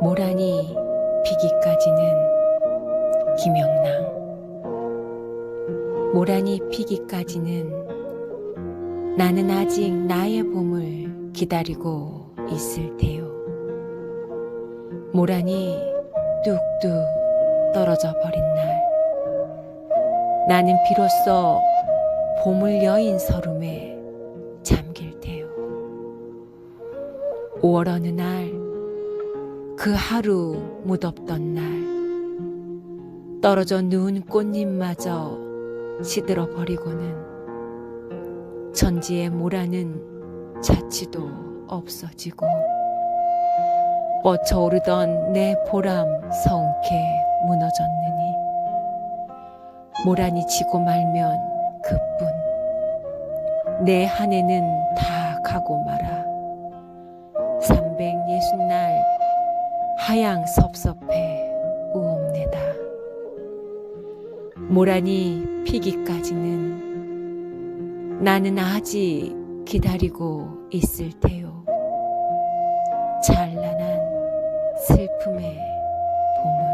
모란이 피기까지는 김영랑 모란이 피기까지는 나는 아직 나의 봄을 기다리고 있을 테요. 모란이 뚝뚝 떨어져 버린 날 나는 비로소 봄을 여인 서름에 잠길 테요. 5월 어느 날 그 하루 무덥던 날 떨어져 누운 꽃잎마저 시들어 버리고는 전지의 모라는 자취도 없어지고 뻗쳐오르던 내 보람 성케 무너졌느니 모란이 지고 말면 그뿐. 내 한 해는 다 가고 말아. 360날 하양 섭섭해 우옵내다. 모란이 피기까지는 나는 아직 기다리고 있을 테요. 찬란한 슬픔의 봄을.